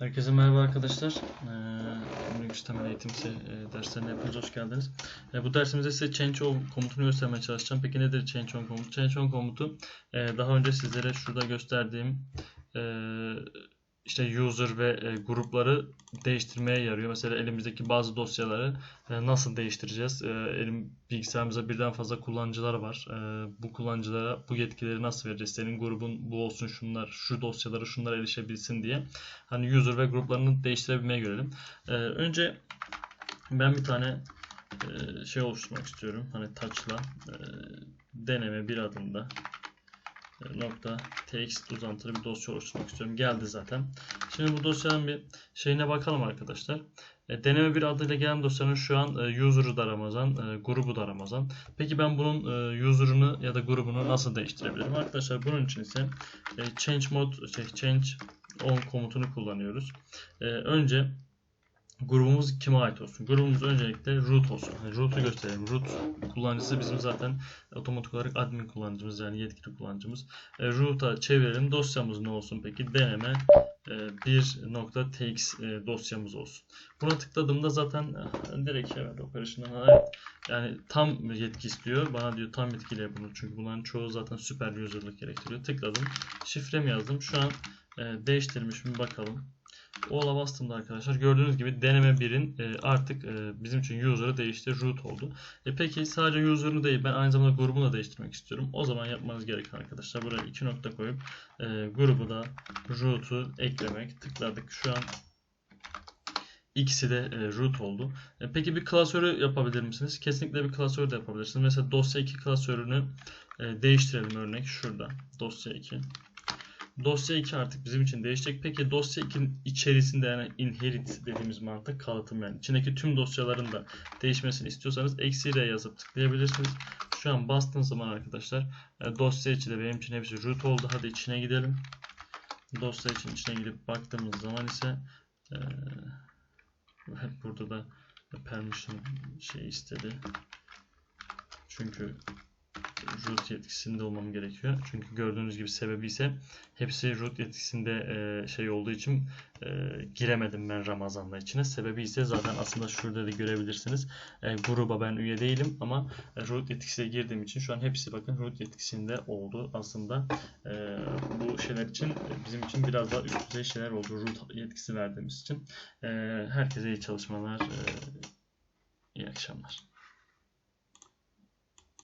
Herkese merhaba arkadaşlar. Ee, Linux temel eğitim e, derslerine hepiniz hoş geldiniz. E, bu dersimizde size change on komutunu göstermeye çalışacağım. Peki nedir change on komutu? Change on komutu e, daha önce sizlere şurada gösterdiğim e, işte user ve e, grupları değiştirmeye yarıyor. Mesela elimizdeki bazı dosyaları e, nasıl değiştireceğiz? E, elim bilgisayarımızda birden fazla kullanıcılar var. E, bu kullanıcılara bu yetkileri nasıl vereceğiz? Senin grubun bu olsun şunlar, şu dosyalara şunlar erişebilsin diye. Hani user ve gruplarını değiştirebilmeyi görelim. E, önce ben bir tane e, şey oluşturmak istiyorum. Hani touch'la e, deneme bir adımda nokta txt uzantılı bir dosya oluşturmak istiyorum. Geldi zaten. Şimdi bu dosyanın bir şeyine bakalım arkadaşlar. E, deneme bir adıyla gelen dosyanın şu an e, user'ı da Ramazan, e, grubu da Ramazan. Peki ben bunun e, user'ını ya da grubunu nasıl değiştirebilirim? Arkadaşlar bunun için ise e, change mode, şey, change on komutunu kullanıyoruz. Önce grubumuz kime ait olsun? Grubumuz öncelikle root olsun. Yani root'u gösterelim. Root kullanıcısı bizim zaten otomatik olarak admin kullanıcımız yani yetkili kullanıcımız. E, root'a çevirelim. Dosyamız ne olsun peki? Deneme e, 1.tx e, dosyamız olsun. Buna tıkladığımda zaten e, direkt evet operasyonel evet, yani tam yetki istiyor. Bana diyor tam yetkiyle yapılır. Çünkü bunların çoğu zaten süper user'lık gerektiriyor. Tıkladım. Şifremi yazdım. Şu an e, değiştirmiş mi bakalım. Ola bastığımda arkadaşlar gördüğünüz gibi deneme 1'in e, artık e, bizim için user'ı değişti, root oldu. E peki sadece user'ını değil ben aynı zamanda grubunu da değiştirmek istiyorum. O zaman yapmanız gereken arkadaşlar buraya iki nokta koyup e, grubu da root'u eklemek. Tıkladık. Şu an ikisi de root oldu. E, peki bir klasörü yapabilir misiniz? Kesinlikle bir klasör de yapabilirsiniz. Mesela dosya 2 klasörünü değiştirelim örnek şurada. Dosya 2. Dosya 2 artık bizim için değişecek. Peki dosya 2'nin içerisinde yani inherit dediğimiz mantık kalıtım yani içindeki tüm dosyaların da değişmesini istiyorsanız eksi R yazıp tıklayabilirsiniz. Şu an bastığım zaman arkadaşlar e, dosya içi de benim için hepsi root oldu. Hadi içine gidelim. Dosya için içine gidip baktığımız zaman ise e, burada da permission şey istedi. Çünkü root yetkisinde olmam gerekiyor. Çünkü gördüğünüz gibi sebebi ise hepsi root yetkisinde e, şey olduğu için e, giremedim ben Ramazan'la içine. Sebebi ise zaten aslında şurada da görebilirsiniz. E, gruba ben üye değilim ama root yetkisiyle girdiğim için şu an hepsi bakın root yetkisinde oldu. Aslında e, bu şeyler için bizim için biraz daha üst düzey şeyler oldu. Root yetkisi verdiğimiz için. Herkese iyi çalışmalar. E, iyi akşamlar.